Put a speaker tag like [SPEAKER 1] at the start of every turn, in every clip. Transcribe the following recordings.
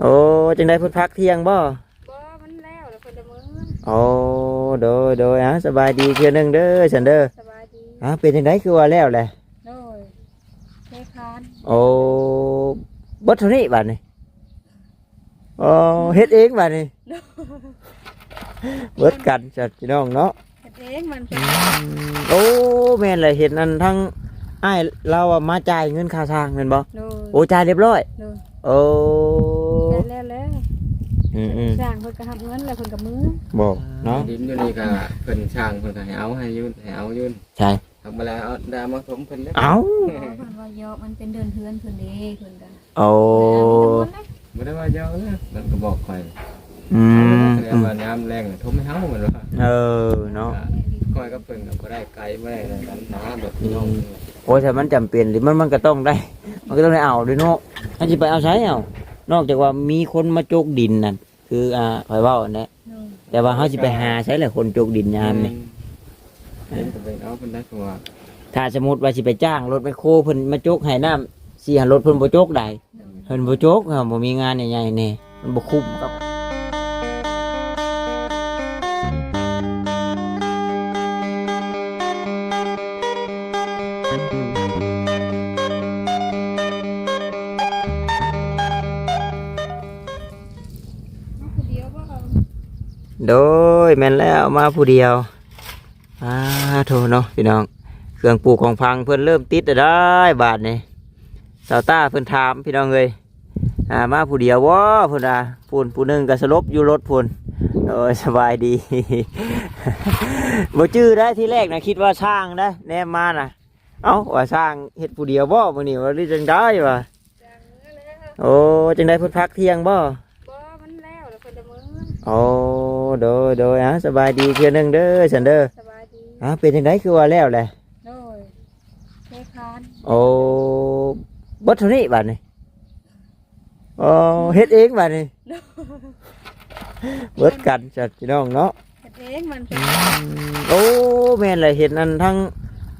[SPEAKER 1] โอ้จังได้เพิ่นพักเที่ยงบ่
[SPEAKER 2] บ่มันแล้วแล้วเพิ่นจะมื้อ
[SPEAKER 1] โอ้โดยโดยอะสบายดีเทื่อหนึงเด้อฉันเด้อ
[SPEAKER 2] สบายดี
[SPEAKER 1] อะเป็นจังไดคือว่าแล้วแหละ
[SPEAKER 2] โดยเคคาน
[SPEAKER 1] โอ้เบิดเท่านี้บัดนี้โอ้เฮ็ดเองบัดนี้เบิดกันจัดพี่น้องเนาะ
[SPEAKER 2] เฮ็ดเองมัน
[SPEAKER 1] อืมโอ้แม่นเลยเห็นอันทั้งอ้ายเราอะมาจ่ายเงินค่าสร้างแม่นบ่
[SPEAKER 2] โดย
[SPEAKER 1] โอ้จ่ายเรียบร้อย
[SPEAKER 2] โดย
[SPEAKER 1] โอ้
[SPEAKER 2] แล้วแล้วแล้ว
[SPEAKER 1] อืมอืม
[SPEAKER 2] สร้างเพิ่นก็รับเงินแล้วเพิ่นก็มื้อ
[SPEAKER 1] บอกเนาะ
[SPEAKER 3] ดินอยู่นี่ก็เพิ่นช่างเพิ่นก็ให้เอาให้ยืนให้เอายืน
[SPEAKER 1] ใช่
[SPEAKER 3] ทำมาแล้วเอาดามาถมเพิ่นเด้อ
[SPEAKER 1] เอ้า
[SPEAKER 2] เพิ่นว่ายอกมันเป็นเดินเฮือนเพิ่นเด้เพิ่นก็
[SPEAKER 1] โอ้
[SPEAKER 3] บ่ได้ว่าเยอะนะมันก็บอกข่อย
[SPEAKER 1] อืม
[SPEAKER 3] แสดงว่ายามแรงถมให้เฮาเหมือนว่า
[SPEAKER 1] เออเนาะ
[SPEAKER 3] ข่อยก็เพิ่นก็บ่ได้ไกลบ่ได้อะไรกันนะแบบพี่น้อง
[SPEAKER 1] โอ้ยถ้ามันจำเป็นหรือมันมันก็ต้องได้ มันก็ต้องได้เอาด้วยเนาะถ้าจะไปเอาใช้เอา นอกจากว่ามีคนมาโจกดินนั่นคืออ่าคอยเว่าอันนี้
[SPEAKER 2] โดย
[SPEAKER 1] แต่ว่าเขาจะไปหาใช้แหละคนโจกดินยามนี่
[SPEAKER 3] เห็นก็เป็นเอาเพิ่นได้ตัว
[SPEAKER 1] ถ้าสมมติว่าสิไปจ้างรถไปโคเพิ่นมาโจกให้น้ำสี่หันรถเพิ่นบ่โจกได้เพิ่นบ่โจกครับบ่มีงานใหญ่ๆนี่มันบ่คุ้มกับ โดยแม่นแล้วมาผู้เดียวอ่าโทเนาะพี่น้อง เครื่องปลูกของพังเพิ่นเริ่มติดแล้วได้บาทนี่สาวต้าเพิ่นถามพี่น้องเลยอ่ามาผู้เดียววะเพิ่นอะพูนผู้หนึงก็สลบอยู่รถพุ่นโอ้ยสบายดีบ่จื้อได้ที่แรกนะคิดว่าช่างได้แนมมาน่ะเอ้าว่าช่างเฮ็ดผู้เดียวบ่มื้อนี้ว่าหรือจังได้วะ
[SPEAKER 2] สร้างมื้อแล้ว
[SPEAKER 1] โอ้จังได้เพิ่นพักเที่ยงบ่
[SPEAKER 2] บ่มันแล้วแล้วเพิ่นจะมื้อ
[SPEAKER 1] โอ้ โดยโดยอะสบายดีเทื่อหนึงเด้อฉันเด้อ
[SPEAKER 2] สบายดี
[SPEAKER 1] อะเป็นจังไดคือว่าแล้วแหละ
[SPEAKER 2] โดยเคคาน
[SPEAKER 1] โอ้เบิดเท่านี้บัดนี้โอ้เฮ็ดเองบัดนี้เบิดกันจัดพี่น้องเนาะ
[SPEAKER 2] เฮ็ดเองมัน
[SPEAKER 1] อืมโอ้แม่นเลยเห็นอันทั้ง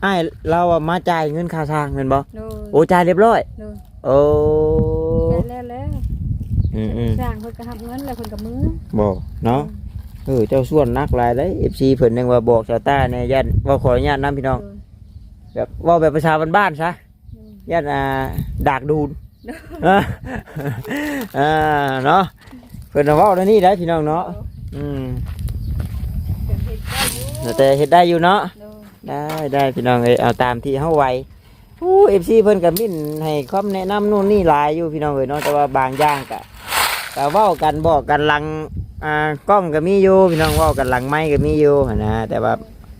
[SPEAKER 1] อ้ายเราอะมาจ่ายเงินค่าสร้างแม่นบ่
[SPEAKER 2] โดย
[SPEAKER 1] โอ้จ่ายเรียบร้อย
[SPEAKER 2] โดย
[SPEAKER 1] โอ้
[SPEAKER 2] แล้วแล้ว
[SPEAKER 1] อืมอืม
[SPEAKER 2] สร้างเพิ่นก็รับเงินแล้วเพิ่นก็มื้อ
[SPEAKER 1] บอกเนาะ เออเจ้าส่วนนักหลายเลย FC เพิ่นยังว่าบอกชาวต้าเนี่ยญาติว่าขออนุญาตนํพี่น้อง
[SPEAKER 2] โดย
[SPEAKER 1] แบบเว่าแบบประชาบ้านๆซะ
[SPEAKER 2] โดย
[SPEAKER 1] ญาติอ่าดากดูนอ่าอ่าเนาะเพิ่นเอาเว้าแล้วนี่ได้อพี่น้องเนาะอืม
[SPEAKER 2] เพิ่นเฮ็ดได้อยู่
[SPEAKER 1] แต่เฮ็ดได้อยู่เนาะ
[SPEAKER 2] โดย
[SPEAKER 1] ได้ได้พี่น้องเอ้ยเอาตามที่เฮาไหวโอ้เอฟซีเพิ่นก็มิ่นให้คำแนะนำนู่นนี่หลายอยู่พี่น้องเอ้ยเนาะแต่ว่าบางอย่างก็ก็เว้ากันบอกกันหลัง อ่ากล้องก็มีอยู่พี่น้องเว้ากันหลังไม้ก็มีอยู่หั้นนะแต่ว่า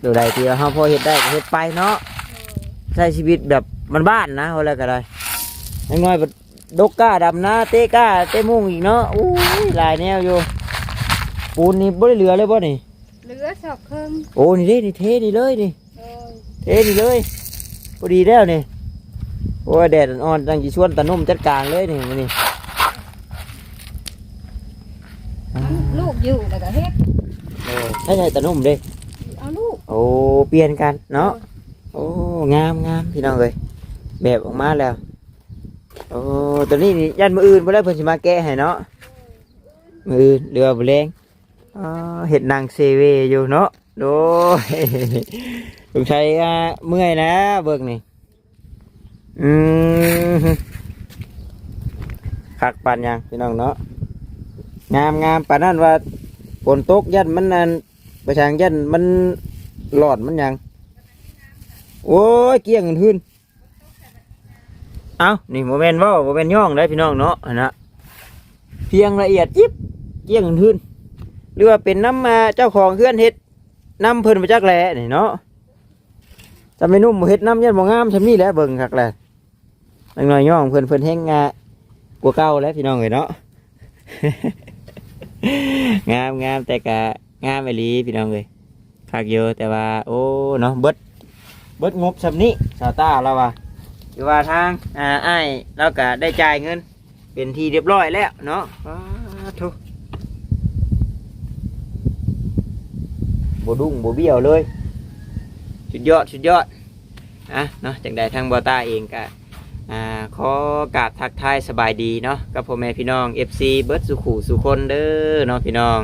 [SPEAKER 1] ดูใดที่เฮาพอเฮ็ดได้ก็เฮ็ดไปเนาะใช้ชีวิตแบบมันบ้านๆนะเฮาแล้วก็ได้อย่างน้อยแบบดกก้าดำนาเตะก้าเตะมุงอีกเนาะอู้ยหลายแนวอยู่ ปูนนี่บ่ได้เหลือเลยบ่นี่
[SPEAKER 2] เหลือสอบครึ่ง
[SPEAKER 1] โอ้นี่เด้นี่เทนี่เลยนี่
[SPEAKER 2] โดย
[SPEAKER 1] เทนี่เลยพอดีแล้วนี่โอ้ยแดดอ่อนๆตั้งจีชวนตะนุ่มจัดการเลยนี่มื้อนี่
[SPEAKER 2] มันลูก อยู่แล้วก็เฮ็ด
[SPEAKER 1] ใช่ใช่ตะนุ่มเด้
[SPEAKER 2] เอาลูก
[SPEAKER 1] โอ้เปลี่ยนกันเนาะโอ้งามงามพี่น้องเลยแบบออกมาแล้ว โอ้ตัวนี้นี่ยันมืออื่นบ่ได้เพิ่นสิมาแก้ให้เนาะมืออื่นเรือบ่แรงอ๋อเฮ็ดนางเซเวอยู่เนาะโดยสงสัยอ่าเมื่อยนะเบิกนี่อืมคักปานยังพี่น้องเนาะ งามงามปานนั้นว่าฝนตกยันมันนั่นประชางยันมันหลอดมันยังโอ้ยเกี้ยงเงินขึ้นเอานี่โมเมนต์ว่าโมเมนย่องได้พี่น้องเนาะนะเพียงละเอียดยิบเกี้ยงเงินขึ้นหรือว่าเป็นน้ำมาเจ้าของเคลื่อนเฮ็ดน้ำเพิ่นมาจากแหล่นี่เนาะจะไม่นุ่มเฮ็ดน้ำยันบ่งามชำนี่แหละเบิ่งคักแหละนังน้อยย่องเพิ่นเพิ่นแห้งงากว่าเก่าแล้วพี่น้องเอ้ยเนาะ งามงามแต่กะงามไปลีพี่น้องเอ้ยคักเยอะแต่ว่าโอ้เนาะเบิดเบิดงบชำนี้ชาวต้าเราว่าอยู่ว่าทางอ่าอ้เราก็ได้จ่ายเงิน เป็นที่เรียบร้อยแล้วเนาะทุบ่ดุ้งบเบี้ยวเลยสุดยอดสุดยอดอะเนาะจังใดทางบอต้าเองก็ อ่าขอกราบทักทายสบายดีเนาะกับพ่อแม่พี่น้อง FC เบิร์ดสุขุสุคนเด้อเนาะพี่น้อง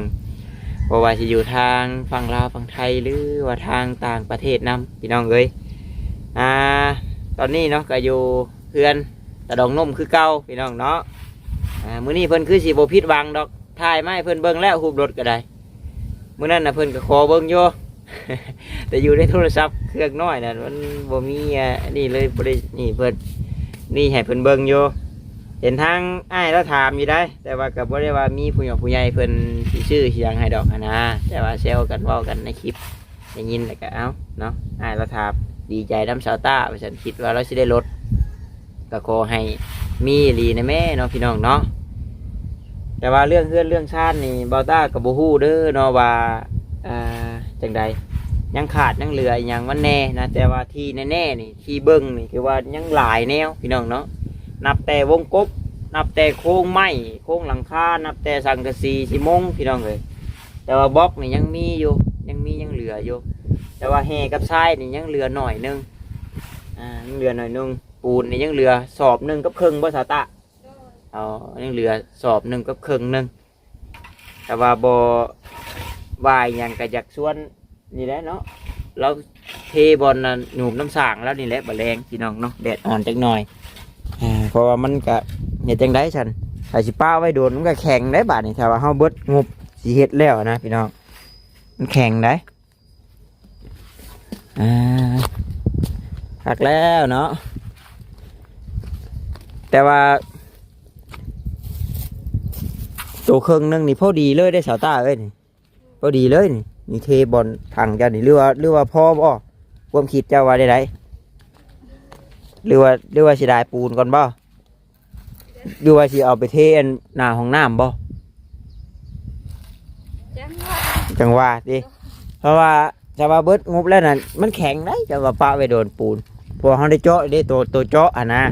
[SPEAKER 1] บ่ว่าจะอยู่ทางฝั่งลาวฝั่งไทยหรือว่าทางต่างประเทศนํพี่น้องเอ้ยอ่าตอนนี้เนาะก็อยู่เพื่อนตะดองนมคือเก่าพี่น้องเนาะอ่ามื้อนี้เพิ่นคือสิบ่ผิดหวังดอกถ่ายมาให้เพิ่นเบิ่งแล้วรูปรถก็ได้มื้อนั้นน่ะเพิ่นก็ขอเบิ่งอยู่แต่อยู่ในโทรศัพท์เครื่องน้อยน่ะมันบ่มีอ่านี่เลยบ่ได้นี่เพิ่น นี่ให้เพิ่นเบิ่งอยู่เห็นทางอ้ายแล้วถามอยู่ได้ แต่ว่าก็บ่าได้ว่ามีผู้ใหญ่ผู้ใหญ่เพิ่นสิชื่อสิหยังให้ดอกหั้นนะแต่ว่าแซวกันเว้ากันในคลิปได้ยินแล้วก็เอ้าเนาะอ้ายแล้วถามดีใจน้ำสาวต้าว่าฉันคิดว่าเราสิได้ลดก็ขอให้มีอีหลีนะแม่เนาะพี่น้องเนาะแต่ว่าเรื่องเพื่อนเรื่องชาตินี่เบาต้ากับบูฮู้เด้อเนาะว่าอ่าจังใด ยังขาดยังเหลืออย่างมันแน่นะแต่ว่าที่แน่ๆนี่ที่เบิ้งนี่คือว่ายังหลายแนวพี่น้องเนาะนับแต่วงกบ นับแต่โค้งไม้โค้งหลังคานับแต่สังกะสีสิมงพี่น้องเลยแต่ว่าบล็อกนี่ยังมีอยู่ยังมียังเหลืออยู่ แต่ว่าแห่กับทรายนี่ยังเหลือหน่อยนึงอ่ายังเหลือหน่อยนึงปูนนี่ยังเหลือสอบหนึ่งกับครึ่งบ่สาตะเอายังเหลือสอบหนึ่งกับครึ่งหนึ่งแต่ว่าบ่วายยังกระจักส่วน นี่แหละเนาะเราเทบอลน่ะหนูมน้ำสางแล้วนี่แหละบะแรงพี่น้องเนาะแดดอ่อนจักหน่อยอ่าเพราะว่ามันก็เห็ดจังได้ฉันถ้าสิป้าไว้โดนมันก็แข็งได้บาดนี่ถ้าว่าเฮาเบิดงบสิเฮ็ดแล้วนะพี่น้องมันแข็งได้อ่าหักแล้วเนาะแต่ว่าตัวเครื่องหนึงนี่พอดีเลยได้สาวตาเอ้ยนี่พอดีเลยนี่ นี่เทบอลถังเจ้านี่หรือว่าหรือว่าพ่อบ่ความคิดเจ้าว่าได้ไดหรือว่าหรือว่าสิได้ปูนก่อนบ่หรือว่าสิเอาไปเทอันหน้าห้องน้ำบ่
[SPEAKER 2] จังว่า
[SPEAKER 1] จังว่าดิเพราะว่าจะว่าเบิดงบแล้วน่ะมันแข็งได้จะว่าปะไว้โดนปูนพอเขาได้เจาะได้ตัวตัวเจาะอะนะ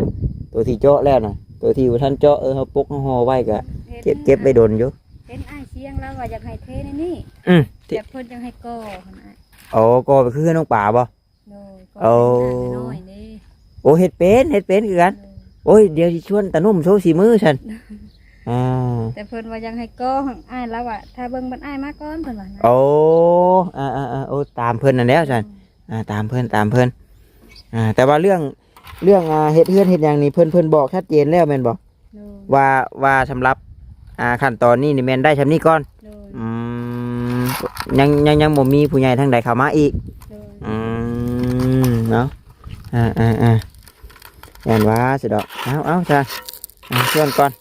[SPEAKER 1] ตัวที่เจาะแล้วน่ะตัวที่ท่านเจาะเออเขาปกเขาห่อไว้ก็
[SPEAKER 2] ห็น
[SPEAKER 1] เก็บเก็บไว้โดนอยู่
[SPEAKER 2] เห็นอ้ายเสียงแล้วว่าอยากให้เทในนี่
[SPEAKER 1] อืม
[SPEAKER 2] แต่เพิ่นจังให้ก่อหั่นอ้าย
[SPEAKER 1] โอ้ก็ไปคือน้องป่าบ่
[SPEAKER 2] โดยก็
[SPEAKER 1] เอา
[SPEAKER 2] เป็นน้อยนี่
[SPEAKER 1] โอ้เฮ็ดเป็นเฮ็ดเป็นคือกัน
[SPEAKER 2] โดย
[SPEAKER 1] โอ้ยเดี๋ยวสิชวนตานุ่มโชว์สีมือฉันอ่า
[SPEAKER 2] แต่เพิ่นว่ายังให้ก่อหั่นอ้ายแล้วว่าถ้าเบิ่งบันอ้ายมาก่อนเพิ่นว่านะ
[SPEAKER 1] โอ้อ่าอ่าอ่าโอ้ตามเพิ่นนั่นแล้วฉันอ่าตามเพื่อนตามเพื่อนอ่า แต่ว่าเรื่องเรื่องอ่าเฮ็ดเฮือนเฮ็ดอย่างนี้เพื่อนเพื่อนบอกชัดเจนแล้วแม่นบอก
[SPEAKER 2] โดย
[SPEAKER 1] ว่าว่าสำหรับ อ่าขั้นตอนนี้นี่แม่นได้ชำนี้ก่อน
[SPEAKER 2] โดย
[SPEAKER 1] อืมยังยังยังบ่มีผู้ใหญ่ทางใดเข้ามาอีก
[SPEAKER 2] โดย
[SPEAKER 1] อืมเนาะอ่าอ่าอ่าแม่นว่าสิดอกเอาเอาจ้ะอ่าชวนก่อน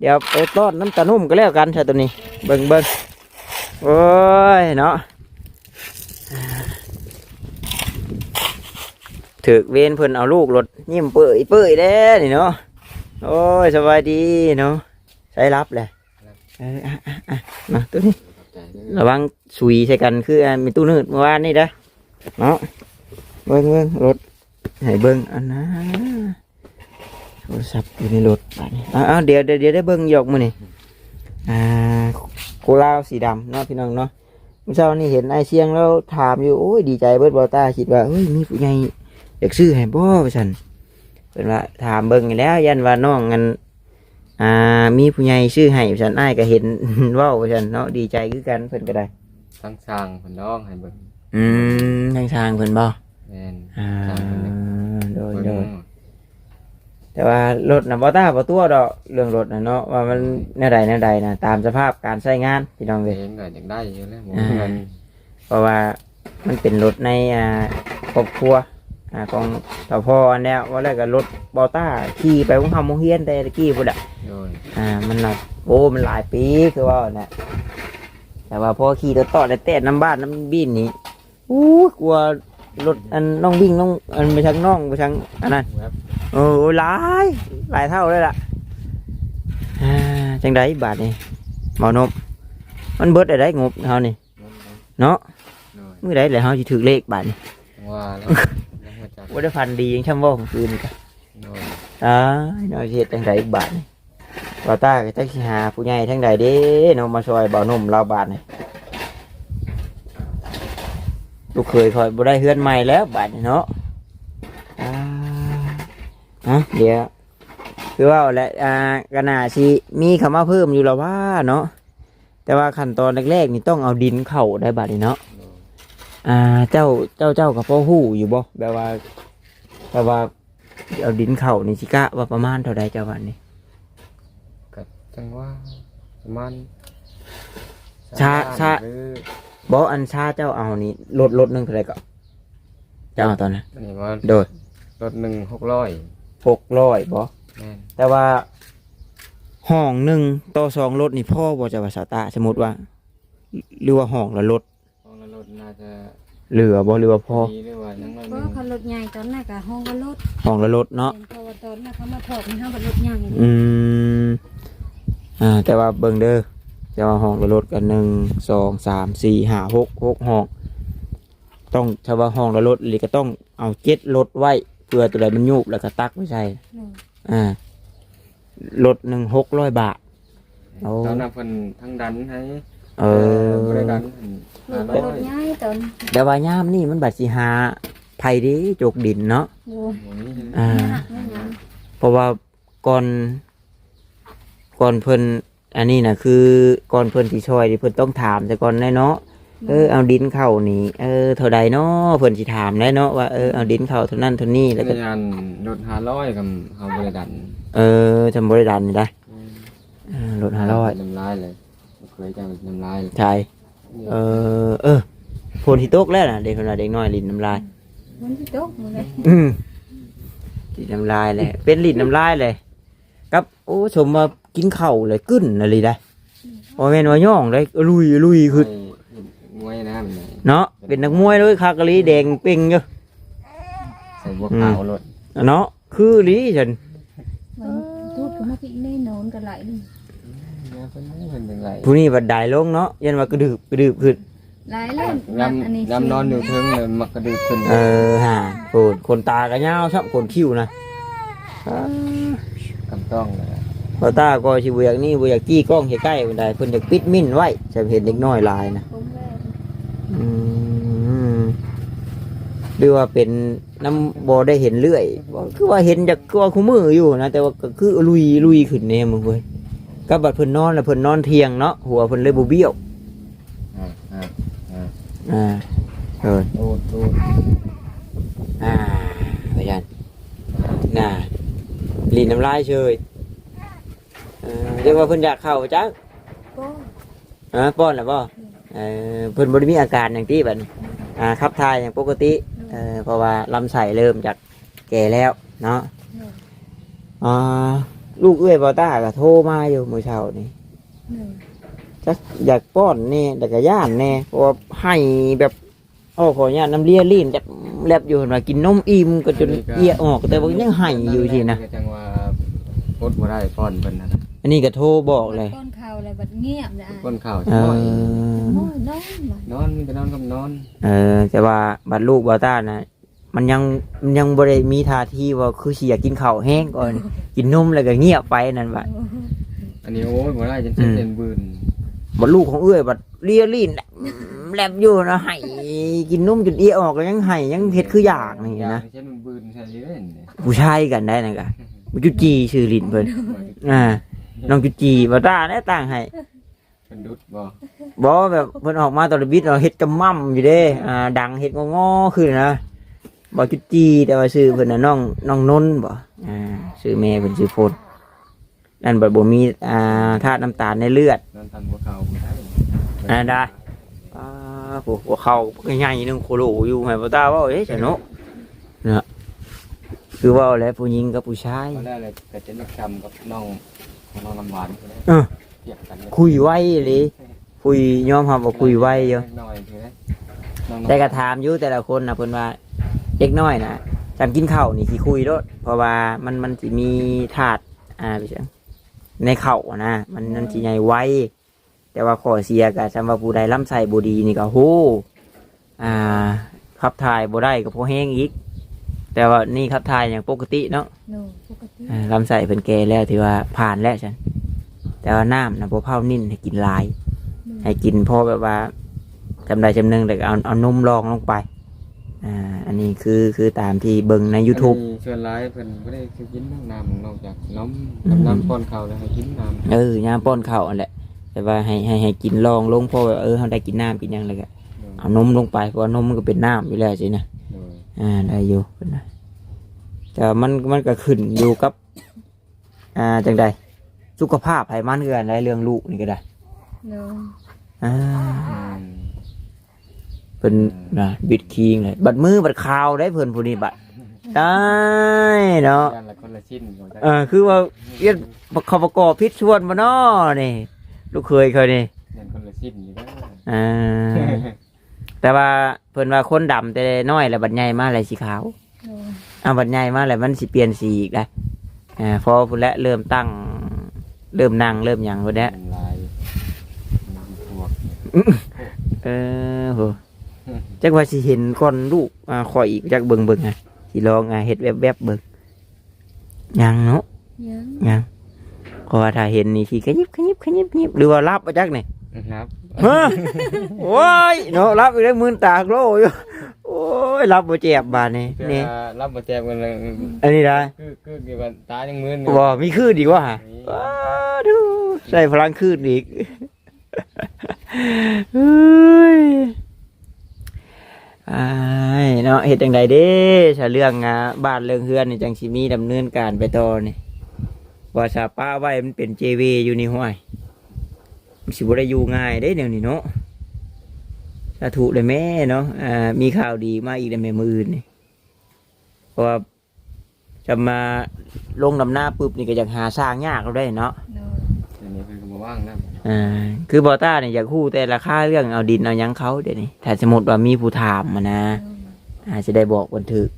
[SPEAKER 1] เดี๋ยวไปต้อนน้ำตานุ่มก็แล้วกันใช่ตัวนี้ เบิ่งเบิ่งโอ้ยเนาะถือเวนเพิ่นเอาลูกรถยิ้มเปื่อยเปื่อยแล้วนี่เนาะ โอ้ยสบายดีเนาะใช้รับเลย เอออะอะอะมาตัวนี้
[SPEAKER 3] ขอบใจเด้อ
[SPEAKER 1] ระวังสุยใส่กันคืออันมีตู้นืดเมื่อวานนี่เด้อเนาะเบิ้งเบิ้งรถให้เบิ้งอันนะโทรศัพท์อยู่ในรถบาดนี้เอ้าวเดี๋ยวเดี๋ยวเดี๋ยวได้เบิ้งหยกมือนี่อ่าโคลาวสีดำเนาะพี่น้องเนาะเมื่อเช้านี่เห็นไอเชียงแล้วถามอยู่โอ้ยดีใจเบิดบอต้าคิดว่าเฮ้ยมีผู้ใหญ่อยากซื้อให้บ่ว่าซั่นเพิ่นว่าถามเบิ่งอยู่แล้วยันว่าน้องกัน อ่ามีผู้ใหญ่ซื้อให้ว่าซั่นอ้ายก็เห็น เว้าว่าซั่นเนาะดีใจคือกันเพิ่นก็ได้
[SPEAKER 3] ทั้งสร้างเพิ่นน้องให้เบิ่ง
[SPEAKER 1] อืมทางทางเพิ่นบ่
[SPEAKER 3] แม่น
[SPEAKER 1] อ่า
[SPEAKER 3] สร้างเพิ่นเด้อ
[SPEAKER 1] โดย
[SPEAKER 3] เบิ่ง
[SPEAKER 1] โดยแต่ว่ารถน่ะบ่ตาบ่ตัวดอกเรื่องรถน่ะเนาะว่ามันแนวใดแนวใดน่ะตามสภาพการใช้งานพี่น้องเว้ย
[SPEAKER 3] เองก็อยากได้อยู่แล้วหมู
[SPEAKER 1] อ่า
[SPEAKER 3] เงิน
[SPEAKER 1] เพราะว่ามันเป็นรถในอ่าครอบครัว อ่าของตพอันแล้วว่าแล้วก็รถบอต้าขี่ไปของเฮาโมงเฮียนแต่ตะกี้พุ่นอะ
[SPEAKER 3] โดย
[SPEAKER 1] อ่ามันหนักโอ้มันหลายปีคือว่าเนี่ยแต่ว่าพอขี่ตัวต่อได้แต่น้ำบ้านน้ำบินนี่อู้กลัวรถอันน้องวิ่งน้องอันไปทางน้องไปทางอันนั้น
[SPEAKER 3] แวบ
[SPEAKER 1] โอ้หลายหลายเท่าเลยล่ะอ่าจังไดบาทนี่หมอนมมันเบิดได้งบเฮานี่
[SPEAKER 3] นั่นนะ
[SPEAKER 1] เนาะ
[SPEAKER 3] โดย
[SPEAKER 1] มื้อใดแล้วเฮาสิถือเลขบาทนี่
[SPEAKER 3] ว่าแล้วยังมาจับ
[SPEAKER 1] ว่าได้ฟันดียังช่ำว่าของคืนกัน
[SPEAKER 3] โดย
[SPEAKER 1] อ่าเนาะเฮ็ดจังไดบาทนี่บ่าวตาก็จักสิหาผู้ใหญ่ทั้งใดเด้เนาะมาช่วยบ่าวหนุ่มเราบาทนี่ลูกเคยคอยบ่ได้เฮือนใหม่แล้วบาทนี่เนาะอ่าอะเดี๋ยวคือว่าและอ่ากระนาชีมีคำว่าเพิ่มอยู่แล้วว่าเนาะแต่ว่าขั้นตอนแรกๆนี่ต้องเอาดินเข่าได้บัดนี้เนาะ อ่าเจ้าเจ้าเจ้ากับพ่อหู้อยู่บ่แบบว่าแบบว่าเอาดินเข่านี่สิกะว่าประมาณเท่าใดเจ้าวันนี้
[SPEAKER 3] ก็จังว่าประมาณ
[SPEAKER 1] ชาชา
[SPEAKER 3] หรือ
[SPEAKER 1] บ่อันชาเจ้าเอานี่ลดลดหนึงเท่าใดก็เจ้าเอาตอนนั้น
[SPEAKER 3] อันนี้ว่า
[SPEAKER 1] โดย
[SPEAKER 3] รถหนึ่งหกร้อย
[SPEAKER 1] หกร้อยบ่
[SPEAKER 3] แม่น
[SPEAKER 1] แต่ว่าห้องหนึ่งต่อสองรถนี่พ่อบ่จะว่าสาวตาสมมติว่าหรือว่าห้องละรถ
[SPEAKER 3] ของละร ถน่าจะ
[SPEAKER 1] เหลือบ่หรือว่าพ่อ
[SPEAKER 3] ดีหรือว่ายังน้อยห
[SPEAKER 2] เพ
[SPEAKER 3] นึ
[SPEAKER 2] ราะ
[SPEAKER 3] ง
[SPEAKER 2] เขารถใหญ่ตอนนั้นก็ห้องก็รถ
[SPEAKER 1] ห้องละรถเนาะ
[SPEAKER 2] เป็นเพราะว่าตอนนั้นเขามาถอกนี่เฮาก็รถใหญ่
[SPEAKER 1] อืมอ่าแต่ว่าเบิ่งเด้อแต่ว่าห้องละรถกันหนึ่งสองสามสี่ห้าหกหกห้องต้องถ้าว่าห้องละรถหรือก็ต้องเอาเจ็ดรถไว้เพื่อตัวใดมันยุบแล้วก็ตักไม่ใช่
[SPEAKER 2] โดย
[SPEAKER 1] อ่ารถหนึ่งหกร้อยบาทโอ้
[SPEAKER 3] ตอนนั้นเพิ่นทั้งดันให้
[SPEAKER 1] เออ
[SPEAKER 3] บ่ได้ดัน ห้าร้
[SPEAKER 2] ร
[SPEAKER 3] อ
[SPEAKER 2] ถ
[SPEAKER 3] ย
[SPEAKER 2] ใหญ่ตอน
[SPEAKER 1] แต่ว่ายามนี่มันบัดสิหาไผเดีจกดินเนาะ
[SPEAKER 2] โดย
[SPEAKER 3] หมูนี้
[SPEAKER 1] อ่า
[SPEAKER 2] หนักไม่หยัง
[SPEAKER 1] เพราะว่าก่อนก่อนเพิ่นอันนี้นะคือก่อนเพิ่นที่ช่วยนี่เพิ่นต้องถามแต่ก่อนแน่เนาะเออเอาดินเข้านี่เออเท่าใดเนาะเพิ่นสิถามได้เนาะว่าเออเอาดินเข้าเท่านั้นเท่านี้แล้ว
[SPEAKER 3] ใน
[SPEAKER 1] ก็
[SPEAKER 3] งานรถห้าร้อยกับเขาบริดัน
[SPEAKER 1] เออจำบ่ได้ดันนี่ได้เออรถห้าร้อย
[SPEAKER 3] น้ำลายเลยเคยจะน้ำลายเลย
[SPEAKER 1] ใช่ เออเออฝนที่ตกแล้วน่ะเด็กคนน่ะเด็กน้อยลิ้นน้ำลาย
[SPEAKER 2] มันสิตกมื้อใด
[SPEAKER 1] อืมลิ้นน้ำลายเลยเป็นลิ้นน้ำลายเลยครับโอ้ชมมากินข้าวเลยกึ้นอะไรได้บ่แม่นว่าย่องเลยลุยลุยคือ
[SPEAKER 3] มวยนะมัน
[SPEAKER 1] เนาะเป็นนักมวยเลยคากะลีแดงเป่งอยู่
[SPEAKER 3] ใส่บวกขาวรถ
[SPEAKER 1] เนาะคือลีฉัน
[SPEAKER 2] มันตูดก็มาพี่นี่นอนกันหลายนี่
[SPEAKER 3] เนี่ยเป็ นเป็นยังไง
[SPEAKER 1] ผู้นี้บัดได้ลงเนาะยันว่ากระดืบกระดืบขึ้น
[SPEAKER 2] หลายเล่ม
[SPEAKER 3] ย
[SPEAKER 2] อันนี้ำ
[SPEAKER 3] ยำนอนอยู่เทิงเลยมักกระดึกขึ้น
[SPEAKER 1] เออฮะโคนคนตากระยาวชับคนคิ้วนะอ่ากำ
[SPEAKER 3] ต้องเลย
[SPEAKER 1] พอตาก็สิบ่อยากนี่บ่อยากจี้กล้องใกล้ๆบันไดเพิ่นอยากปิดมิ้นไว้จะเห็นเด็กน้อยหลายนะ
[SPEAKER 2] ผมแม่
[SPEAKER 1] อืมหรือว่าเป็นน้ำบ่ได้เห็นเรื่อยบ่คือว่าเห็นจากคือว่าคู่มืออยู่นะแต่ว่าก็คือลุยลุยขึ้นแน่มึงเว้ย ก็บัดเพิ่นนอนแล้วเพิ่นนอนเที่ยงเนาะหัวเพิ่นเลยบ่เบี้ยว
[SPEAKER 3] อ่าอ่าอ่า
[SPEAKER 1] อ่าเออ
[SPEAKER 3] โอ้โห
[SPEAKER 1] อ่าพยันน่าลีนน้ำลายเชยเออเรียกว่าเพิ่นอยากเข้าจัก
[SPEAKER 2] ก็
[SPEAKER 1] อ่าป้อนแล้วบ่เออเพิ่นบ่ได้มีอาการอย่างที่บัดนี้อ่าขับถ่ายอย่างปกติเออเพราะว่าลำไส้เริ่มจากแก่แล้วเนาะอ่า ลูกเอ้ยบ่ตาก็โทรมาอยู่มื้อเช้านี่
[SPEAKER 2] หนึ่ง
[SPEAKER 1] จักอยากป้อนแน่แต่ก็ย่านแน่เพราะว่าให้แบบโอ้ขออนุญาตน้ำเลียลีนจับแลบอยู่เห็นว่ากินนมอิ่มก็จนเอียออก แต่ว่ายังให้อยู่ทีนะ
[SPEAKER 3] จังว่าพดบ่ได้ป้อนเพิ่นนะ
[SPEAKER 1] อันนี้ก็โทรบอกเลย
[SPEAKER 2] ก้อนข่าวอะไรบัดเงียบเลยอะ
[SPEAKER 3] ป้อนข้าว
[SPEAKER 1] เอ
[SPEAKER 3] ช่วย
[SPEAKER 1] อ
[SPEAKER 2] โอ้ยน้องบัด
[SPEAKER 3] นอนมีแต่นอนกับนอน
[SPEAKER 1] เออแต่ว่าบัดลูกบาต้านะ มันยังมันยังบริมีท่าทีว่าคือสิอยากกินข้าวแห้งก่อน กินนมแล้วก็เงียบไปนั่นบัด
[SPEAKER 3] อันนี้โอ้ยบ่ได้จนเส้นเป็นบืน
[SPEAKER 1] บัดลูกของเอื้อยบัดเลียลีนแลบอยู่นะให้กินนมจนเอียออกแล้วยังให้ยังเฮ็ดคืออยากนี่นะ
[SPEAKER 3] เส้นเป็นบืนใช่เล่นเนี่ย
[SPEAKER 1] ผู้ชายกันได้นะกะจุจีชื่อลินเพิ่นอ่าน้องจุจีบาต้าได้ต่างให้
[SPEAKER 3] เป็นดุดบ่
[SPEAKER 1] บอกว่าแบบเพิ่นออกมาตอนบิดเราเฮ็ดกำมั่มอยู่เด้อ่าดังเฮ็ดงอๆขึ้นนะ บอกจุดจีแต่ว่าชื่อเพิ่นน่ะน้องน้องนนท์บ่อ่าชื่อแม่เพิ่นชื่อโฟนนั่นบ่บ่มีอ่าธาตุน้ำตาลในเลือด
[SPEAKER 3] นอนตันหัวเข่าบ่ได้
[SPEAKER 1] อ่าได้อ่าโอ้หัวเข่าก็ใหญ่นึงโคโลอยู่ให้บ่ตาเว่าเอ๊ะจ้ะเนาะนะคือเว่าแล้วผู้หญิงกับผู้ชาย
[SPEAKER 3] ตอนแรกเลยก็จะนักจำกับน้องน้องน้ำหวานใช่ไหม
[SPEAKER 1] เออ
[SPEAKER 3] เทียบกันเลย
[SPEAKER 1] คุยไว้เลยคุยยอมรับว่าคุยไว้เยอะ
[SPEAKER 3] น้อยใช่ไหมน้อง
[SPEAKER 1] แต่ก็ถามอยู่แต่ละคนนะเพิ่นว่า เด็กน้อยนะจำกินข้าวนี่สิคุยรถเพราะว่ามันมันสิมีถาดอ่าไปเชียงในเข่าอะนะมันมันสิใหญ่ไวแต่ว่าข้อเสียก็จำว่าผู้ใดล้ำใส่บดีนี่ก็โหอ่าขับถ่ายบ่ได้ก็พอแห้งอีก แต่ว่านี่ขับถ่ายอย่างปกติเนาะ
[SPEAKER 2] หนูปกติ
[SPEAKER 1] อ่าลำไส้เพิ่นแก่แล้วถือว่าผ่านแล้วฉันแต่ว่าน้ำนะพอเผานิ่นให้กินหลาย ให้กินพอแบบว่าจำได้จำหนึงแต่ก็เอาเอานมรองลงไป อ่าอันนี้คือคือตามที่เบิ่งใน YouTube
[SPEAKER 3] อันนี้ชวนร้ายเพิ่นบ่ได้คือกินน้ำนอกจากน้
[SPEAKER 1] อืมำ
[SPEAKER 3] น้ำป้อนข้าวแล้วให้กินน้ำ
[SPEAKER 1] เออยามป้อนข้าวอันแหละแต่ว่าให้ให้ให้กินลองลงเพราะว่าเออเฮาได้กินน้ำกินหยังแล้วก็เอานมลงไปเพราะว่านมมันก็เป็นน้ำอยู่แล้วสินะ
[SPEAKER 3] โดย
[SPEAKER 1] อ่าได้อยู่เพิ่นนะแต่มันมันก็ขึ้นอยู่กับ อ่าจังใดสุขภาพให้มันคือกันได้เรื่องลูกนี่ก็ได้
[SPEAKER 2] โดย
[SPEAKER 1] อ่า
[SPEAKER 3] อืม
[SPEAKER 1] เป็นนะบิดคิงเลยบัดมือบัดข่าวได้เพิ่นผู้นี้บัดได้เนาะ
[SPEAKER 3] ย่านละคนละชิ้นของจัก
[SPEAKER 1] เออคือว่าเอียนเขาประกอบพิษชวนมาเนาะนี่ลูกเคยเขานี่
[SPEAKER 3] ย่านคนละชิ้นอยู่เด้อ
[SPEAKER 1] อ่าแต่ว่าเพิ่นว่าคนดำแต่น้อยแล้วบัดใหญ่มาอะไรสีขาว
[SPEAKER 2] โดย
[SPEAKER 1] อ่าบัดใหญ่มาแล้วมันสิเปลี่ยนสีอีกได้อ่าพอพุ่นและเริ่มตั้ง เริ่มนั่งเริ่มหยังพุ่นและ
[SPEAKER 3] มันลายมันพวก
[SPEAKER 1] เออโห จักว่าสิเห็นก่อนลูกอ่าข่อยอีกจักเบิ่งเบิ่งอะสิลองอ่าเฮ็ดแวบๆเบิ่งยังเนาะ
[SPEAKER 2] ยัง
[SPEAKER 1] ยังเพราะว่าถ้าเห็นนี่ทีขยิบขยิบขยิบขยิบหรือว่ารับมาจักนี่
[SPEAKER 3] นะครับ
[SPEAKER 1] ฮะโอ้ยเนาะรับอีกแล้วมือตากโลอยู่โอ้ยรับบ่เจ็บบาดนี่
[SPEAKER 3] เพื่
[SPEAKER 1] นี่
[SPEAKER 3] อรับบ่แจกกันเลย
[SPEAKER 1] อันนี้ได้
[SPEAKER 3] คือคือกี่วันตายังมึน
[SPEAKER 1] บ่มีคืนอีกว่าฮะว้าดูใส่พลังคืนอีกเฮ้ย อ้ายเนาะเฮ็ดจังไดเด้ถ้าเรื่องอะบ้านเรื่องเฮือนนี่จังสิมีดำเนินการไปต่อนี่ว่าสาป้าไว้มันเป็น JV อยู่นี่ห้วยมันสิบ่ได้อยู่ง่ายได้เดี๋ยวนี้เนาะสาธุเลยแม่เนาะอ่ามีข่าวดีมาอีกในแม่มืออื่นนี่เพราะว่าจะมาลงดำหน้าปุ๊บนี่ก็อยากหาสร้างยากเราได้เนาะ
[SPEAKER 2] โดย
[SPEAKER 3] อันนี้เพิ่นก็บ่ว่างนะ
[SPEAKER 1] อ่าคือบอต้าเนี่ยอยากคู่แต่ราคาเรื่องเอาดินเอาหยังเขาเดี๋ยวนี้ถ้าสมมติว่ามีผู้ถามมานะ
[SPEAKER 2] โดย
[SPEAKER 1] อาจจะได้บอกบันทึก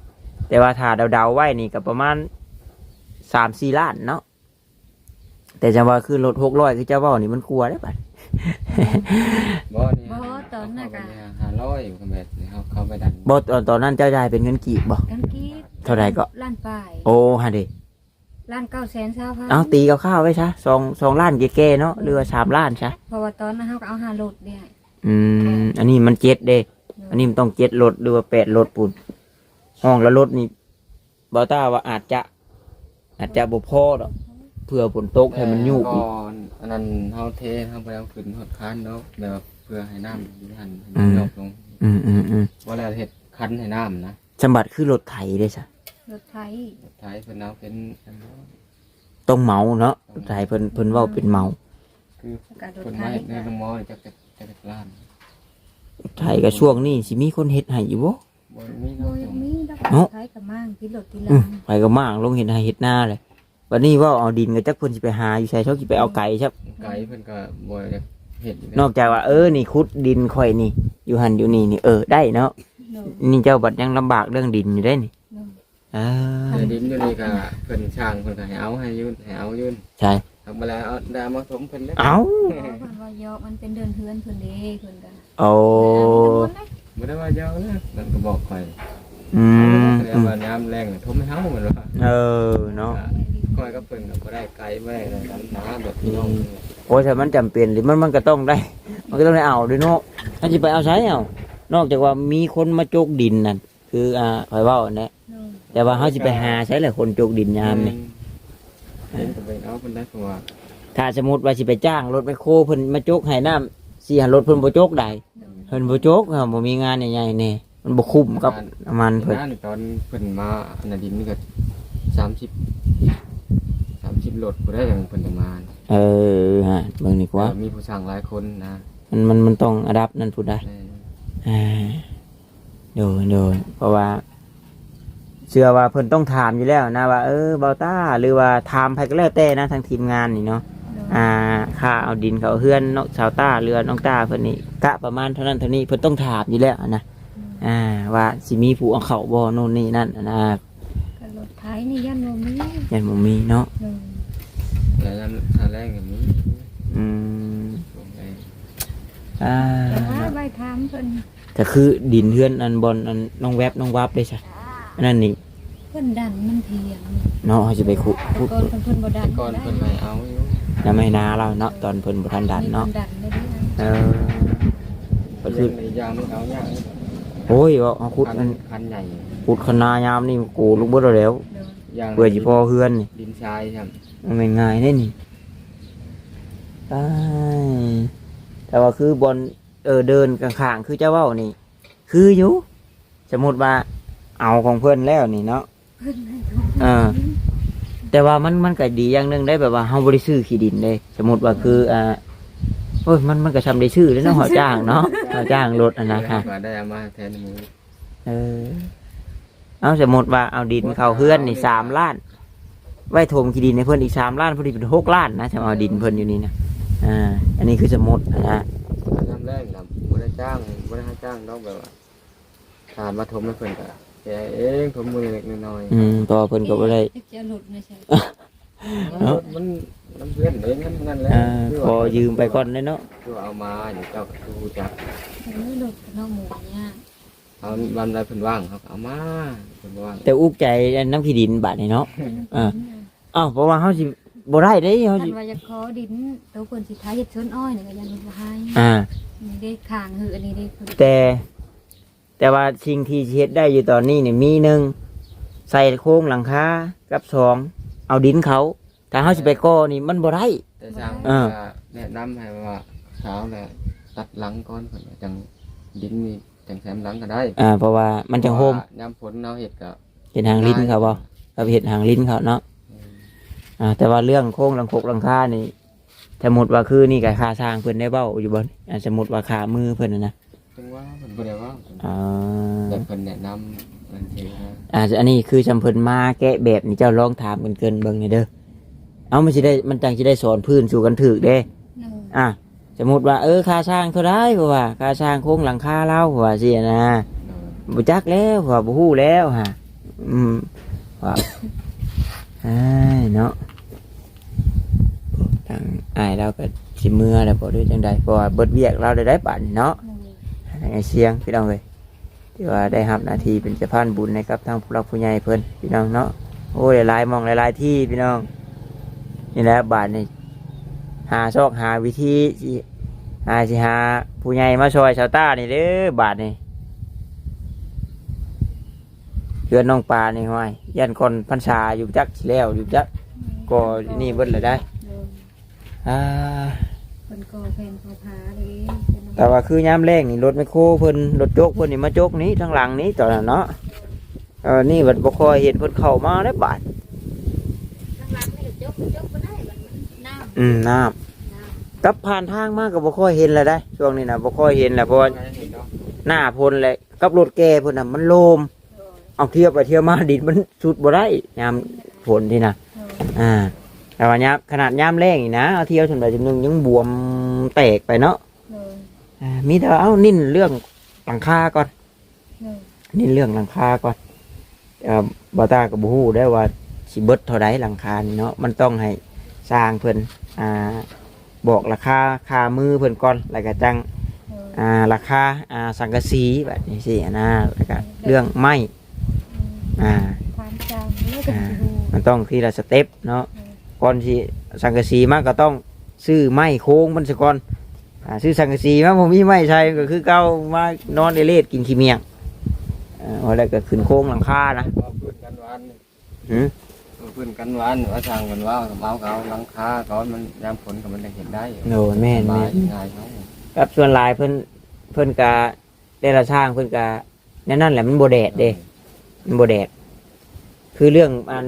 [SPEAKER 1] แต่ว่าถ้าเดาๆไว้นี่ก็ประมาณสามสี่ล้านเนาะแต่จะว่าคือรถหกร้อยคือเจ้าเว่านี่มันกลัวได้ปะ
[SPEAKER 3] บ่นี่
[SPEAKER 2] บ่ตอนนั้นก็
[SPEAKER 3] ห้าร้อยก็แบบนี้เขาเขาไปดัน
[SPEAKER 1] บอตอนตอนนั้นเจ้าชายเป็นเงินกีบบ่
[SPEAKER 2] กันกีบ
[SPEAKER 1] เท่าไหร่ก็
[SPEAKER 2] ล้านปลาย
[SPEAKER 1] โอ้ฮะเด
[SPEAKER 2] ล้านเก้าแสนเศร้าพัน
[SPEAKER 1] เอาตีกับข้าวไว้ซะสองสองล้านแก่ๆเนาะหรือว่าสามล้านซะ
[SPEAKER 2] เพราะว่าตอนนั้นเขาก็เอาหาโหลดเนี่ย
[SPEAKER 1] อืมอันนี้มันเจ็ดเด้ อันนี้มันต้องเจ็ดรถหรือว่าแปดรถปุ่นห้องละรถนี่บอต้าว่าอาจจะ อาจจะบ่พอดอกเพื่อฝนตกให้มันยุบอีก
[SPEAKER 3] ก่อนอันนั้นเฮาเทเฮาไปเอาขึ้นหดคันเนาะแบบเพื่อให้น้ำอยู่หันให้มันยกลง
[SPEAKER 1] อืมอืมอืม
[SPEAKER 3] ว่าแล้วเฮ็ดคันให้น้ำนะ
[SPEAKER 1] สมบัติคือรถไถเด้ซะ
[SPEAKER 2] รถไถ
[SPEAKER 3] ท้ายเพิ่นเอาเป็นอันนั้น
[SPEAKER 1] ต้องเมาเนาะรถไถเพิ่นเพิ่นเว้าเป็นเมา
[SPEAKER 3] คือ
[SPEAKER 2] กับรถ
[SPEAKER 3] เพิ่น
[SPEAKER 2] ไถ
[SPEAKER 3] มาเฮ็ดในน้ำมอนี่จักจักจักล้าน
[SPEAKER 1] รถไถก็ช่วงนี้สิมีคนเฮ็ดให้อยู่บ่
[SPEAKER 3] บ่มี
[SPEAKER 2] โด
[SPEAKER 3] เนาะ
[SPEAKER 2] ยมีแล้ว
[SPEAKER 1] เนาะ
[SPEAKER 2] รถไถกับมั่งที่รถที่
[SPEAKER 1] อื
[SPEAKER 2] ลามง
[SPEAKER 1] ไปก็มากลงเห็นให้เฮ็ดหน้าเลยวันนี้ว่าเอาดินก็จักเพิ่นสิไปหาอยู่ใส่ชอบสิไปเอาไก่ครับ
[SPEAKER 3] ไก่เพิ่นก็บ่อยากเฮ็ดอยู่
[SPEAKER 1] นอกจากว่าเออนี่ขุดดินข่อยนี่ อยู่หันอยู่นี่นี่เออได้เนาะ
[SPEAKER 2] โดย
[SPEAKER 1] นี่เจ้าบัดยังลำบากเรื่องดินอยู่ได้นี่
[SPEAKER 2] โดย
[SPEAKER 1] เออ
[SPEAKER 3] แต่ดินอยู่นี่ก็เพิ่นช่างเพิ่นก็ให้เอาให้ยืนให้เอายืน
[SPEAKER 1] ใช่
[SPEAKER 3] ทำมาแล้วเอาดามาถมเพิ่นเด้อ
[SPEAKER 1] เอา
[SPEAKER 2] เพราะว่าเพิ่นว่ายอกมันเป็นเดินเฮือนเพิ่นเด้เพิ่นกัน
[SPEAKER 1] โอ้
[SPEAKER 3] บ่ได้ว่ายาวนะมันก็บอกข่อย
[SPEAKER 1] อืม
[SPEAKER 3] เรีย
[SPEAKER 1] อื
[SPEAKER 3] ก
[SPEAKER 1] ม
[SPEAKER 3] ว่าน้ำแรงน่ะถมให้เฮาเหมือนว่า
[SPEAKER 1] เออเนาะ
[SPEAKER 3] ค่อยก็เพิ่นก็บ่ได้ไกลบ่ได้อะไรกันนะแบบพี่น้อง
[SPEAKER 1] โอ้ยถ้ามันจำเป็นหรือมันมันก็ต้องได้ มันก็ต้องได้เอาด้วยเนาะถ้าจะไปเอาใช้เอานอกจากว่ามีคนมาโจกดินนั่นคืออ่าคอยเว่าอันนี้
[SPEAKER 2] โดย
[SPEAKER 1] แต่ว่าเขาจะไปหาใช้แหละคนโจกดินยามนี่
[SPEAKER 3] เห็นก็ไปเอาเพิ่นได้เพราะว่า
[SPEAKER 1] ถ้าสมมติว่าสิไปจ้างรถไปโคเพิ่นมาโจกให้น้ำสี่หันรถเพิ่นบ่โจกได้เพิ่นบ่โจกครับบ่มีงานใหญ่ๆนี่มันบ่คุ้มกับน้ำมันเพิ่น
[SPEAKER 3] งานตอนเพิ่นมาอันนั้นดินนี่ก็30 30โหลดบ่ได้อย่างเพิ่นจะมา
[SPEAKER 1] เออฮะเบิ่งนี่กว่า
[SPEAKER 3] มีผู้สั่งหลายคนนะ
[SPEAKER 1] มันมันมันต้องอดับนั่นพูดได้
[SPEAKER 3] เออ
[SPEAKER 1] อ่าโดยโดยเพราะว่า เชื่อว่าเพิ่นต้องถามอยู่แล้วนะว่าเออเบาต้าหรือว่าถามใครก็แล้วแต่นะทางทีมงานนี่เนาะ
[SPEAKER 2] โดย
[SPEAKER 1] อ่าค่าเอาดินเขาเฮือนน้องสาวต้าเรือน้องต้าเพิ่นนี่กะประมาณเท่านั้นเท่านี้เพิ่นต้องถามอยู่แล้วนะอ่าว่าสิมีผู้เอาเข้าบ่โน่นนี่นั่นนะ
[SPEAKER 2] กับรถไถนี่ยันบ่มี
[SPEAKER 1] ยันบ่มีเนาะ
[SPEAKER 2] โดย
[SPEAKER 3] แล้วนั้นถ้าแรงอย่างนี้
[SPEAKER 1] อืม
[SPEAKER 3] ลงไป
[SPEAKER 1] อ่า
[SPEAKER 2] แต่ว่าใบถามเพิ่น
[SPEAKER 1] แต่คือดินเฮือนอันบนอันน้องแวบน้องวับได้ใช่อันนั้นนี่
[SPEAKER 2] เพิ่นดันมันเถียง
[SPEAKER 1] เนาะเขาจะไปขุด
[SPEAKER 2] แต่
[SPEAKER 1] ขุด
[SPEAKER 2] ก่อนเพิ่นเพิ่นบ่ดัน
[SPEAKER 3] ก่อนเพิ่นไม่เอาอยู่
[SPEAKER 1] ยังไม่นาเราเนาะตอนเพิ่นบ่ทันดันเนาะ
[SPEAKER 2] พิ่ดันได้เด้อ
[SPEAKER 1] เออก็คือ
[SPEAKER 3] เรื่องในยางไม่เอายาก
[SPEAKER 1] อโอ้ยว่าเอาขุด
[SPEAKER 3] คัน
[SPEAKER 1] มัน
[SPEAKER 3] คันใหญ่
[SPEAKER 1] ขุดคณายามนี่กูลูกเบิดแล้ว
[SPEAKER 2] โดย
[SPEAKER 3] อย่าง
[SPEAKER 1] เพื่อสิพอเฮือนนี่
[SPEAKER 3] ดินทรายครับ
[SPEAKER 1] มันเป็นง่ายแน่นี่ตายแต่ว่าคือบอลเออเดินข้างๆคือเจ้าเว้านี่ คืออยู่สมมติว่าเอาของเพื่อนแล้วนี่เนาะ
[SPEAKER 2] เพิ่นให้ทุก
[SPEAKER 1] เออแต่ว่ามันมันก็ดีอย่างหนึงได้แบบว่าเฮาบ่ได้ซื้อขี้ดินเด้สมมติว่าคืออ่าโอ้ยมันมันก็ทำได้ชื่อแล้วเนาะเฮาจ้างเนาะเฮาจ้างรถอะนะฮะ
[SPEAKER 3] ก็ได้เอามาแทนมือ
[SPEAKER 1] เออ เอาสมมติว่าเอาดินเข้าเฮือนนี่สามล้าน ไว้ถมขี้ดินในเพิ่นอีกสามล้านพอดีเป็นหกล้านนะจะเอาดินเพิ่นอยู่นี่นะ อ่า อันนี้คือสมมตินะฮะ
[SPEAKER 3] ทำแรกนะบ่ได้จ้างบ่ได้ให้จ้างน้องแบบว่าถามมาทมให้เพิ่นก็ แกเองทมมือเล็กน้อย
[SPEAKER 1] อืมต่อเพิ่นก็บ่ได้
[SPEAKER 2] จะหลุดไม่ใช่
[SPEAKER 3] ๆมันมันมันเพื่อนเองนั่นนั่นแหละ
[SPEAKER 1] อ่าขอยืมไปก่อนได้เนาะ
[SPEAKER 3] คือเอามาอยู่เจ้าก็ดูจัก
[SPEAKER 2] เออหลุดกับน้องหมูเนี่ย
[SPEAKER 3] เอาวันใดเพิ่นว่างเขาก็เอามาเพิ่นว่าง
[SPEAKER 1] แต่อุกใจอันน้ำขี้ดินบาดนี่เนาะ อ่า อ้าวเพราะว่าเฮาสิบ่ได้เด้เฮา
[SPEAKER 2] คั
[SPEAKER 1] สิ
[SPEAKER 2] นว่าจะขอดินตัวคนสิท้ายเฮ็ดสวนอ้อยนี่ก็ยังหลุดบ่ให้
[SPEAKER 1] อ่า
[SPEAKER 2] นี่ได้ข้างหืออันนี้ได้คือ
[SPEAKER 1] แต่ แต่ว่าสิ่งที่เฮ็ดได้อยู่ตอนนี้เนี่ยมีหนึ่งใส่โครงหลังคากับสองเอาดินเขาถ้าเฮาสิไปก่อนี่มันบ่ได้
[SPEAKER 3] แต่สร้าง
[SPEAKER 1] อ่า
[SPEAKER 3] ก็แนะนำให้ว่าเช้าแหละตัดหลังก่อนเพิ่นว่าจังดินนี่จังแซมหลังก็ได้
[SPEAKER 1] อ่าเพราะว่ามันจะโฮม
[SPEAKER 3] เพราะว่ายามฝนเอาเห็ดก็
[SPEAKER 1] เห็นหางลิ้นเขาบ่เราเห็นหางลิ้นเขาเนาะอ่าแต่ว่าเรื่องโค้งหลังคกหลังคานี่สมมติว่าคือนี่กับค่าสร้างเพิ่นได้เบ้าอยู่บ่อ่าสมมติว่าค่ามือเพิ่นน่ะนะ
[SPEAKER 3] ถึงว่าเพิ่นบ่ได้ว่าเพิ่น
[SPEAKER 1] อ่า
[SPEAKER 3] แต่เพิ่นแนะนำนั่นเองนะ
[SPEAKER 1] อ่าอันนี้คือจำเพิ่นมาแกะแบบนี่เจ้าลองถามกันเกินเบิ่งนี่เด้อเอามันสิได้มันจังสิได้สอนพื้นสู่กันถูกเด้
[SPEAKER 2] เนอ
[SPEAKER 1] อะสมมติว่าเออค่าสร้างเท่าไรเพราะว่าค่าสร้างโครงหลังคาเล่าเพราะว่าสินะ
[SPEAKER 3] เออ
[SPEAKER 1] บ่จักแล้วเพราะว่าบ่ฮู้แล้วฮะอืมว่าไอ้ายเนาะทางอ้ายเราก็สิเมื่อแล้วบ่ด้วยจังใดเพราะว่าเบิดเวียกเราได้ได้ปันเนาะ
[SPEAKER 2] เนอ
[SPEAKER 1] ไอ้เสียงพี่น้องเอ้ยที่ว่าได้รับหน้าที่เป็นเจ้าพานบุญในกับทางผู้รักผู้ใหญ่เพิ่นพี่น้องเนาะโอ้ยหลายๆหมองหลายๆที่พี่น้องนี่แหละบาทนี่หาซอกหาวิธีสิหาสิหาผู้ใหญ่มาช่วยชาวต้านี่เด้อบาทนี่เพื่อนน้องปลานี่ห้อยยันคนพันษาอยู่จักสิแล้วอยู่จักก็นี่เบิดเลยได้
[SPEAKER 2] เนอ
[SPEAKER 1] อ่า
[SPEAKER 2] คนก็แฟนเขาพาเลย
[SPEAKER 1] แต่ว่าคือยามแรกนี่รถไมคโครเพิ่นรถโจกเพิ่นนี่มาโจกนี้ทางหลังนี้ตอนนั้นเนาะเออนี่บัดบ่ค่อยเห็นเพิ่นเข้ามาได้บาด
[SPEAKER 2] ข้างหลังนี่ก็จกจกบ่ได้บัดมันน้ำ
[SPEAKER 1] อืมน้ำ
[SPEAKER 2] น้ำ
[SPEAKER 1] กลับผ่านทางมาก็บ่ค่อยเห็นแล้วได้ ช่วงนี้น่ะบ่ค่อยเห็นแล้วเพราะว่า
[SPEAKER 3] ไม่ได้เห็นเนาะ
[SPEAKER 1] หน้าพลเลยกับรถแกเพิ่นน่ะมันโลม
[SPEAKER 2] เออ
[SPEAKER 1] เอาเที่ยวไปเที่ยวมาดินมันสุดบ่ได้ยามฝนที่น่ะ
[SPEAKER 2] เออ
[SPEAKER 1] อ่าแต่ว่ายามขนาดยามแรงนี่นะเอาเที่ยวจนไปจนนึงยังบวมแตกไปเนาะ
[SPEAKER 2] เออ
[SPEAKER 1] อ่ามีแต่ว่าเอ้านิ่นเรื่องหลังคาก่อน
[SPEAKER 2] เออ
[SPEAKER 1] นี่เรื่องหลังคาก่อนเอ่อบาตากับบูฮู้ได้ว่าสิเบิดเท่าไดหลังคานี่เนาะมันต้องให้สร้างเพิ่นอ่าบอกราคาคามือเพิ่นก่อนแล้วก็จัง
[SPEAKER 2] เออ
[SPEAKER 1] อ่าราคาอ่าสังกะสีแบบนี้สินะแล้วก็เรื่องไม้อ่า
[SPEAKER 2] ความจำเลิกกันดู
[SPEAKER 1] มันต้องทีละสเต็ปเนาะก่อนสิสังกะสีมาก็ต้องซื้อไม้โค้งมันซะก่อน อ่าซื้อสังกะสีมาผมมีไม้ใช้ก็คือเก้ามานอนเอเลดกินขี้เมียงอ่าแล้วก็ขึ้นโค้งหลังคานะ
[SPEAKER 3] ว่าพื้นกันหวานนี่
[SPEAKER 1] หืม
[SPEAKER 3] ว่าพื้นกันหวานว่าสร้างกันว่าเอาเขาหลังคาเขามันยามฝนก็มันได้เห็นได้
[SPEAKER 1] โอ้แม่น
[SPEAKER 3] สบา
[SPEAKER 1] แม่
[SPEAKER 3] ย
[SPEAKER 1] น
[SPEAKER 3] ง่ายเขา
[SPEAKER 1] ครับส่วนหลายเพิ่นเพิ่นกะได้ละช่างเพิ่นกะนั่นนั่นแหละมันโบแดดเด้ มันโบแดด คือเรื่องอัน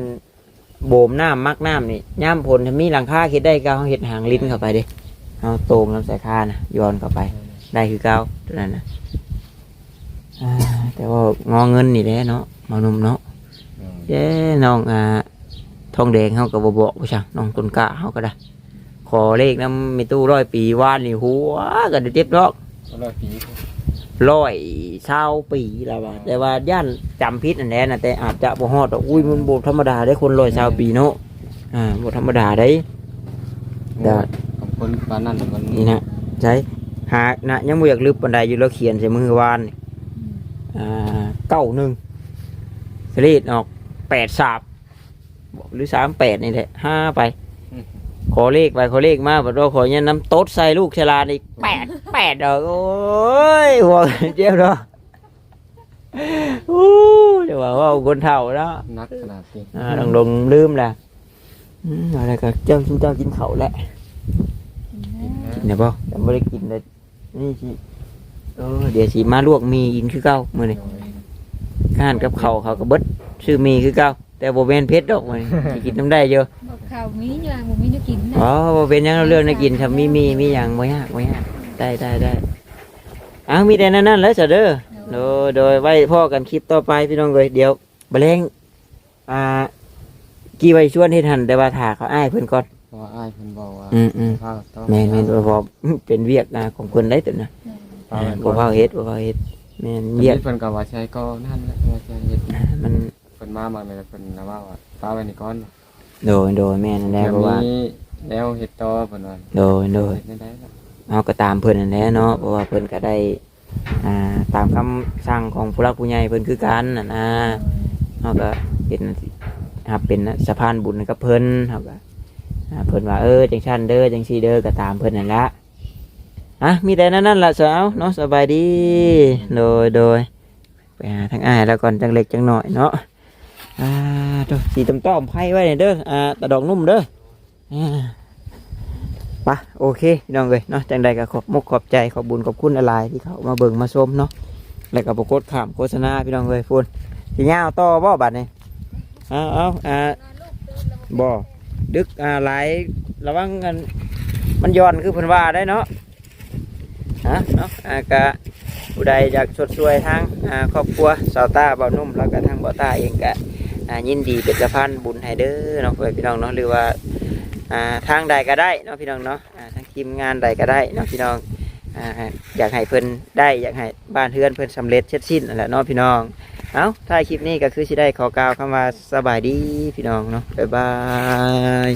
[SPEAKER 1] โบมน้ำมักน้ำนี่ย่ามผลถ้ามีหลังคาเฮ็ดได้ก็เอาเฮ็ดหางลิ้นเข้าไปเด้ เอาโตรงน้ำใส่คานะย้อนเข้าไป ได้คือเก่าตัวนั้นนะอ่าแต่ว่างอเงินนี่แหละเนาะหมาหนุ่มเนาะ
[SPEAKER 3] เออ
[SPEAKER 1] เย้น้องอ่าทองแดงเฮาก็บ่บอกผู้ช่างน้องต้นกล้าเฮาก็ได้ ขอเลขนำมีตู้ร้อยปีวานนี่หัวก็ได้เจ็บดอก
[SPEAKER 3] ก็ร้อยปี
[SPEAKER 1] ร้อยเช้าปีแล้วว่าแต่ว่าย่านจำพิษอันแน่นะแต่อาจจะบ่ฮอดดอกอุ้ยมันบ่ธรรมดาได้คนร้อยเช้าปีเนาะอ่าบ่ธรรมดาได้เดี๋ยว
[SPEAKER 3] กับ คนปานนั้นมัน
[SPEAKER 1] นี่นะใช่หานะยังบ่อยากลืบปานใดอยู่แล้วเขียนใส่มือวานนี่อ่าเก้าหนึ่งสลีดออกแปดสาบบอกหรือสามแปดนี่แหละห้าไป ขอเลขไปขอเลขมาบัดว่าขอเนี่ยน้ำโต๊ดใส่ลูกชลาอีกแปดแปดดอกโอ้ยหัวเจ็บเนาะอู้เดี๋ยวว่าเว่าคนเฒ่าเนาะ
[SPEAKER 3] นักขนาดนี้
[SPEAKER 1] อ่าลงลงลืมแหละอืมอะไรก็เจ้าชิเจ้ากินเขาวแหละ กินได้ป่ยังไม่ได้กินเลยนี่สิเออเดี๋ยวสิมาลวกมีอินคือเก่ามื้อนี้ข้านกับเขาวเขาก็เบิดชื่อมีคือเก่าแต่บ่เป็นเพชรดอกมื้อนี้สิกินน้ำได้เยอะ
[SPEAKER 2] บอกข่าวมีอย่างบ่มีจะกินนะ
[SPEAKER 1] อ๋อบ่เป็นหยังเรื่องได้กินถ้ามีมีมีหยังบ่ยากบ่ยากได้ได้ได้อ้าวมีแต่นั้นนั่นแหล้วจ้ะเด้อ โดยโดยไว้พ่อกันคลิปต่อไปพี่น้องเอ้ยเดี๋ยวบ่แรงอ่า กี่ไว้ชวนเฮ็ดหันแต่ว่าถ้าเขาอ้ายเพิ่นก่อน
[SPEAKER 3] เพ ราะว่าอ้ายเพิ่นบอกว่า
[SPEAKER 1] อืมอืม
[SPEAKER 3] ข้าวต้อง
[SPEAKER 1] แม่นแม่นบ่พอเป็นเวียกนะของเพิ่นได้ตัวนะ
[SPEAKER 3] ข้าว
[SPEAKER 1] บ่พอเฮ็ดบ่พอเฮ็ดแม่น
[SPEAKER 3] เรี
[SPEAKER 1] เวี
[SPEAKER 3] ย
[SPEAKER 1] ย
[SPEAKER 3] ก
[SPEAKER 1] ก
[SPEAKER 3] เพิ่นก็ว่าใช้ก็นั่นแหละว่าใช้เฮ็ด
[SPEAKER 1] มัน
[SPEAKER 3] เพิ่นมามาเลยเพิ่นนะว่าว่าฟ้าไว้นี่ก่อน
[SPEAKER 1] โดยโดยแม่นนั่นแหละเพราะว่า
[SPEAKER 3] มีแล้วเฮ็ดต่อเพิ่นว่า
[SPEAKER 1] โดยโดย
[SPEAKER 3] เฮ็ดได้แล้ว
[SPEAKER 1] เอาก็ตามเพิ่นนั่นแหละเนาะเพราะว่าเพิ่นก็ได้อ่าตามคำสั่งของผู้หลักผู้ใหญ่เพิ่นคือกันน่ะนะเฮาก็เป็นครับเป็นสะพานบุญกับเพิ่นเฮาก็ อ่าเพิ่นว่าเออจังซั่นเด้อจังซี่เด้อก็ตามเพิ่นนั่นละอะมีแต่นั้นนั่นละสาวเนาะสบายดีโดยโดยไปหาทางอ้ายแล้วก่อนจังเล็กจังหน่อยเนาะอ่าตัวสีต้มต้อมไผ่ไว้นี่เด้ออ่าตะดอกนุ่มเด้ออ่าปะโอเคพี่น้องเลยเนาะจังใดก็ขอบมุกขอบใจขอบบุญขอบคุณอะไรที่เขามาเบิ่งมาชมเนาะแล้วก็ประกดขามโฆษณาพี่น้องเลยพูนสิยาต่อบ่บัดนี้เอาเอาอ่าบ่ ดึกอ่าหลายระวังกันมันย้อนคือเพิ่นว่าได้เนาะฮะเนาะอ่ากะผู้ใดอยากชดช่วยทางอ่าครอบครัวสาวตาเบานุ่มแล้วก็ทางบ่าตาเองกะอ่ายินดีเป็นสะพานบุญให้เด้อเนาะเพื่อนพี่น้องเนาะหรือว่าอ่าทางใดก็ได้เนาะพี่น้องเนาะอ่าทางทีมงานใดก็ได้เนาะพี่น้องอ่าอยากให้เพิ่นได้อยากให้บ้านเฮือนเพิ่นสำเร็จเสร็จสิ้นนั่นแหละเนาะพี่น้อง เอาถ้ายคลิปนี้ก็คือสิได้ขอกล่าวคำว่าสบายดีพี่น้องเนาะบ๊ายบาย